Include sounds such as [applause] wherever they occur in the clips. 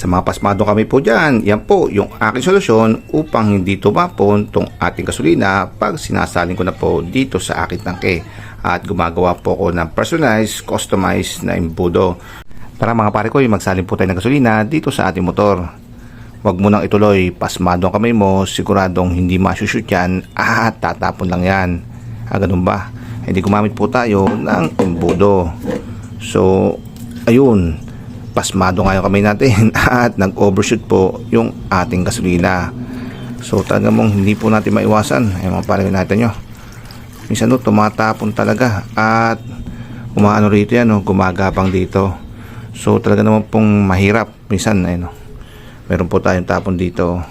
Sa mga pasmado kami po dyan, yan po yung aking solusyon upang hindi tumapon tong ating gasolina pag sinasalin ko na po dito sa aking tangke. At gumagawa po ako ng personalized, customized na imbudo. Para mga pare ko, magsalin po tayo ng gasolina dito sa ating motor. Huwag mo nang ituloy, pasmado ang kamay mo, siguradong hindi masushoot yan at tatapon lang yan. Ah, ganun ba? Hindi gumamit po tayo ng imbudo. So, ayun, pasmado nga yung kamay natin [laughs] at nag-overshoot po yung ating gasolina. So, talaga mong hindi po natin maiwasan. Ay mga pare natin nyo. Minsan no, tumatapon talaga at umaano rito yan, no, gumagapang dito. So, talaga naman pong mahirap. Minsan, ayun, no, meron po tayong tapon dito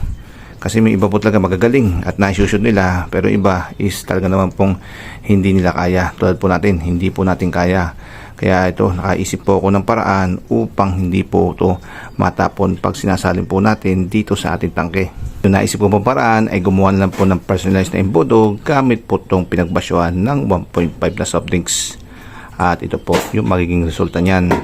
kasi may iba po talaga magagaling at naisushoot nila pero iba is talaga naman pong hindi nila kaya tulad po natin hindi po natin kaya kaya ito nakaisip po ako ng paraan upang hindi po ito matapon pag sinasalin po natin dito sa ating tangke. Yung naisip ko pong paraan ay gumawa lang po ng personalized na imbodo gamit po itong pinagbasyuhan ng 1.5 na soft drinks. At ito po yung magiging resulta niyan.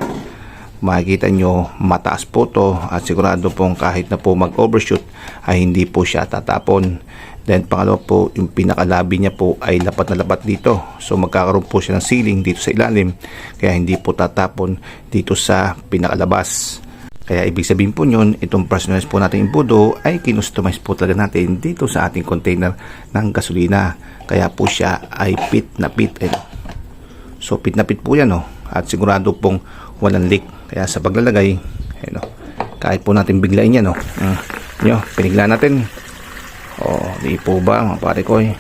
Makikita nyo mataas po to at sigurado pong kahit na po mag overshoot ay hindi po siya tatapon then pangalawa po yung pinakalabi niya po ay lapat na lapat dito so magkakaroon po siya ng ceiling dito sa ilalim kaya hindi po tatapon dito sa pinakalabas kaya ibig sabihin po nyon itong personalized po natin imbudo ay kinustomize po talaga natin dito sa ating container ng gasolina kaya po siya ay pit na pit eh. So pit na pit po yan oh. At sigurado pong walang leak. Kaya sa paglalagay, ayun oh, kahit po natin biglain yan oh. Mm, nyo, pinigla natin. Oh, di po ba mga pare ko eh.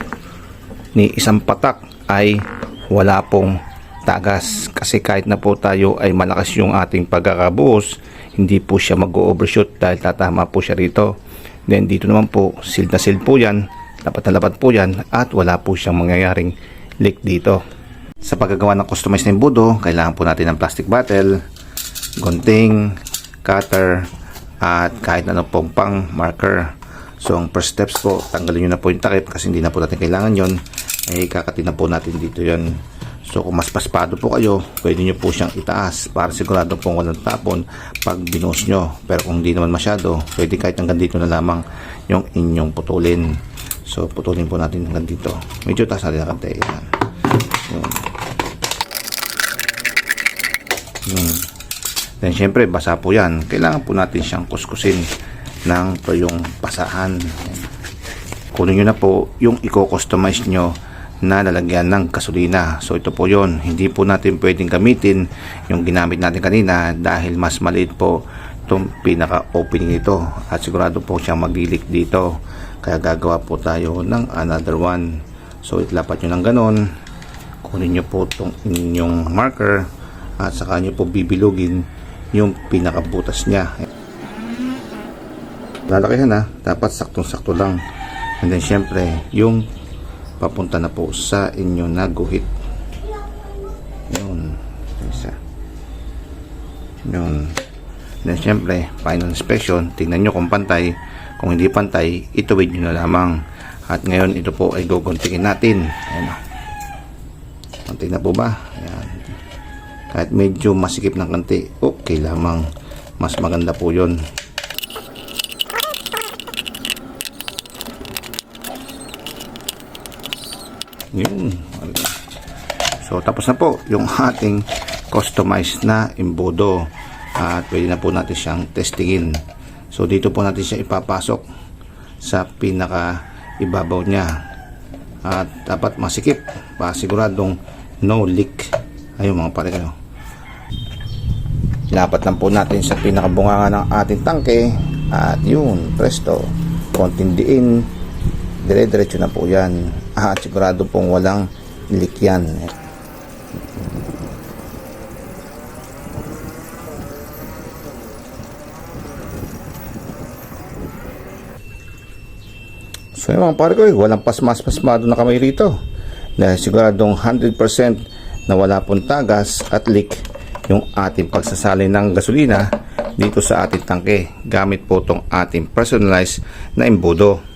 Ni isang patak ay wala pong tagas. Kasi kahit na po tayo ay malakas yung ating pagkakabuhos, hindi po siya mag-overshoot dahil tatama po siya rito. Then dito naman po, sealed na sealed po yan. Dapat na lapat po yan at wala po siyang mangyayaring leak dito. Sa paggagawa ng customized na imbudo, kailangan po natin ng plastic bottle, gunting, cutter, at kahit ano pong pang marker. So, ang first steps po, tanggalin nyo na po yung takip kasi hindi na po natin kailangan yon Eh, kakatin na po natin dito yon So, kung mas paspado po kayo, pwede nyo po siyang itaas para sigurado pong walang tapon pag binuhos nyo. Pero kung hindi naman masyado, pwede kahit hanggang dito na lamang yung inyong putulin. So, putulin po natin hanggang dito. Medyo taas natin ang kante. Yan. Yun. Yun. Then syempre basa po yan. Kailangan po natin siyang kuskusin ng tuyong pasahan. Kunin nyo na po yung i-customize nyo na lalagyan ng gasolina. So ito po yon Hindi po natin pwedeng gamitin yung ginamit natin kanina dahil mas maliit po itong pinaka-opening nito. At sigurado po siyang maglilik dito. Kaya gagawa po tayo ng another one. So itlapat nyo ng ganon. Kunin nyo po itong inyong marker at saka nyo po bibilugin yung pinakabutas niya. Lalakihan ha, dapat saktong-sakto lang. And then syempre, yung papunta na po sa inyo na guhit. Yun. Isa. Yun. Then syempre, final inspection, tingnan nyo kung pantay. Kung hindi pantay, ituwid nyo na lamang. At ngayon, ito po ay guguntingin natin. Ayan. Konti na po ba? Ayan. Kahit medyo masikip ng kanti, okay lamang. Mas maganda po yun. Yun. So, tapos na po yung ating customized na imbudo. At pwede na po natin siyang testingin. So, dito po natin siya ipapasok sa pinaka ibabaw niya. At dapat masikip para siguradong no leak. Ayun mga pare kayo. Lapat lang po natin sa pinakabunganga ng ating tangke. At yun, presto. Konting diin. Dire-diretso na po yan. At sigurado pong walang leak yan. So yun mga pare ko, eh, walang pasmas-pasmado na kamay rito. Dahil siguradong 100% na wala pong tagas at leak yung ating pagsasalin ng gasolina dito sa ating tangke gamit po itong ating personalized na imbudo.